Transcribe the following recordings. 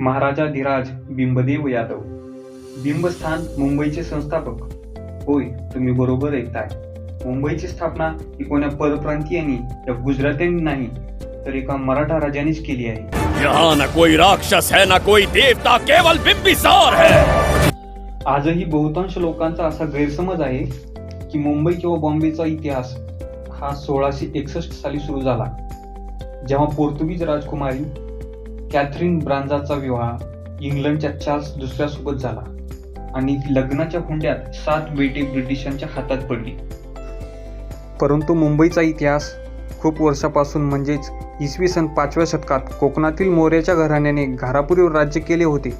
महाराजा धीराज बिंबदेव यादव. बिंबस्थान मुंबईचे संस्थापक. होय तुम्ही बरोबर ऐकताय. मुंबईची स्थापना ही कोण्या परप्रांतीयांनी या गुजरात्यांनी नाही तर एका मराठा राजानेच केली आहे. यहाँ न कोई राक्षस है न कोई देवता केवल बिंबिसार है। आजही बहुतांश लोकांचा असा गैरसमज आहे की मुंबई किंवा बॉम्बेचा इतिहास हा सोळाशे एकसष्ट साली सुरू झाला. जेव्हा पोर्तुगीज राजकुमारी कॅथरीन ब्रांझाचा विवाह इंग्लंडच्या चार्ल्स दुसऱ्यासोबत झाला आणि लग्नाच्या हुंड्यात सात बेटे ब्रिटिशांच्या हातात पडली. परंतु मुंबईचा इतिहास खूप वर्षापासून म्हणजेच इसवी सन पाचव्या शतकात कोकणातील मोर्याच्या घराण्याने घारापुरीवर राज्य केले होते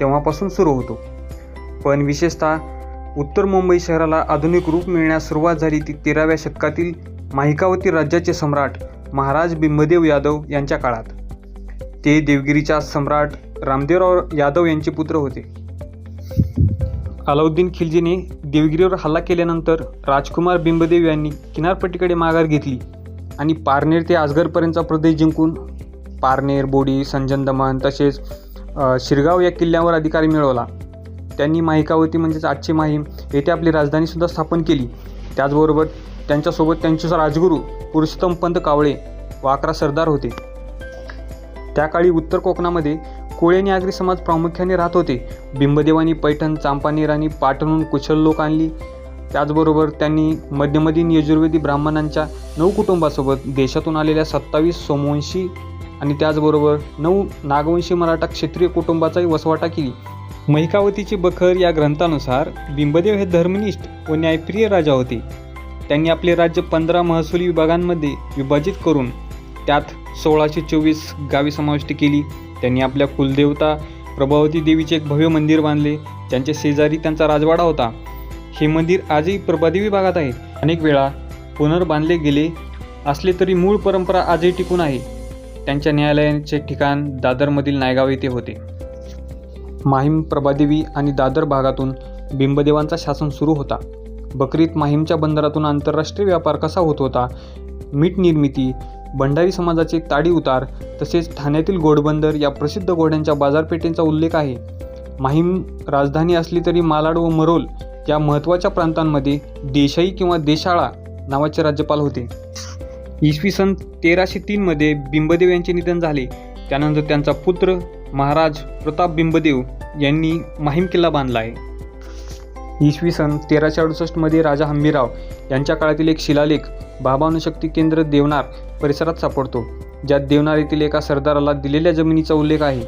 तेव्हापासून सुरू होतो. पण विशेषतः उत्तर मुंबई शहराला आधुनिक रूप मिळण्यास सुरुवात झाली ती तेराव्या शतकातील माहिकावती राज्याचे सम्राट महाराज बिंबदेव यादव यांच्या काळात. ते देवगिरीच्या सम्राट रामदेवराव यादव यांचे पुत्र होते. अलाउद्दीन खिलजीने देवगिरीवर हल्ला केल्यानंतर राजकुमार बिंबदेव यांनी किनारपट्टीकडे माघार घेतली आणि पारनेर ते आजगरपर्यंतचा प्रदेश जिंकून पारनेर बोडी संजन दमन तसेच शिरगाव या किल्ल्यावर अधिकार मिळवला. त्यांनी माहिकावती म्हणजेच आजची माहीम येथे आपली राजधानीसुद्धा स्थापन केली. त्याचबरोबर त्यांच्यासोबत त्यांचे राजगुरू पुरुषोत्तम पंत कावळे व अकरा सरदार होते. त्या काळी उत्तर कोकणामध्ये कोळी आणि आगरी समाज प्रामुख्याने राहत होते. बिंबदेवानी पैठण चांपानेर आणि पाटणहून कुशल लोक आणली. त्याचबरोबर त्यांनी मध्यमधीन यजुर्वेदी ब्राह्मणांच्या नऊ कुटुंबासोबत देशातून आलेल्या सत्तावीस सोमवंशी आणि त्याचबरोबर नऊ नागवंशी मराठा क्षेत्रीय कुटुंबाचाही वसवाटा केली. महिकावतीची बखर या ग्रंथानुसार बिंबदेव हे धर्मनिष्ठ व न्यायप्रिय राजा होते. त्यांनी आपले राज्य पंधरा महसुली विभागांमध्ये विभाजित करून त्यात सोळाशे चोवीस गावी समाविष्ट केली. त्यांनी आपल्या कुलदेवता प्रभावती देवीचे एक भव्य मंदिर बांधले. त्यांच्या शेजारी त्यांचा राजवाडा होता. हे मंदिर आजही प्रभादेवी भागात आहे. अनेक वेळा पुनर्बांधले गेले असले तरी मूळ परंपरा आजही टिकून आहे. त्यांच्या न्यायालयाचे ठिकाण दादरमधील नायगाव येथे होते. माहीम प्रभादेवी आणि दादर भागातून बिंबदेवांचा शासन सुरू होता. बकरीत माहीमच्या बंदरातून आंतरराष्ट्रीय व्यापार कसा होत होता? मीठ निर्मिती भंडारी समाजाचे ताडी उतार तसेच ठाण्यातील घोडबंदर या प्रसिद्ध घोड्यांच्या बाजारपेठेंचा उल्लेख आहे. माहीम राजधानी असली तरी मालाड व मरोल या महत्त्वाच्या प्रांतांमध्ये देशाई किंवा देशाळा नावाचे राज्यपाल होते. इसवी सन तेराशे तीनमध्ये बिंबदेव यांचे निधन झाले. त्यानंतर त्यांचा पुत्र महाराज प्रताप बिंबदेव यांनी माहीम किल्ला बांधला आहे. इसवी सन तेराशे अडुसष्टमध्ये राजा हंबीराव यांच्या काळातील एक शिलालेख बाबानुशक्ती केंद्र देवनार परिसरात सापडतो ज्यात देवनार येथील एका सरदाराला दिलेल्या जमिनीचा उल्लेख आहे.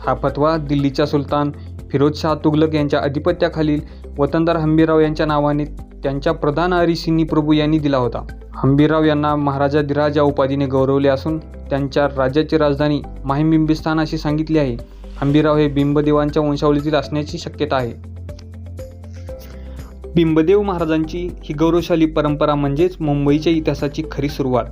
हा फतवा दिल्लीच्या सुलतान फिरोजशाह तुगलक यांच्या अधिपत्याखालील वतनदार हंबीराव यांच्या नावाने त्यांच्या प्रधान हरिसिंनी प्रभू यांनी दिला होता. हंबीराव यांना महाराजा धीराज या उपाधीने गौरवले असून त्यांच्या राज्याची राजधानी माहीम बिंबिस्थान अशी सांगितली आहे. हंबीराव हे बिंबदेवांच्या वंशावलीतील असण्याची शक्यता आहे. बिंबदेव महाराजांची ही गौरवशाली परंपरा म्हणजेच मुंबईच्या इतिहासाची खरी सुरुवात.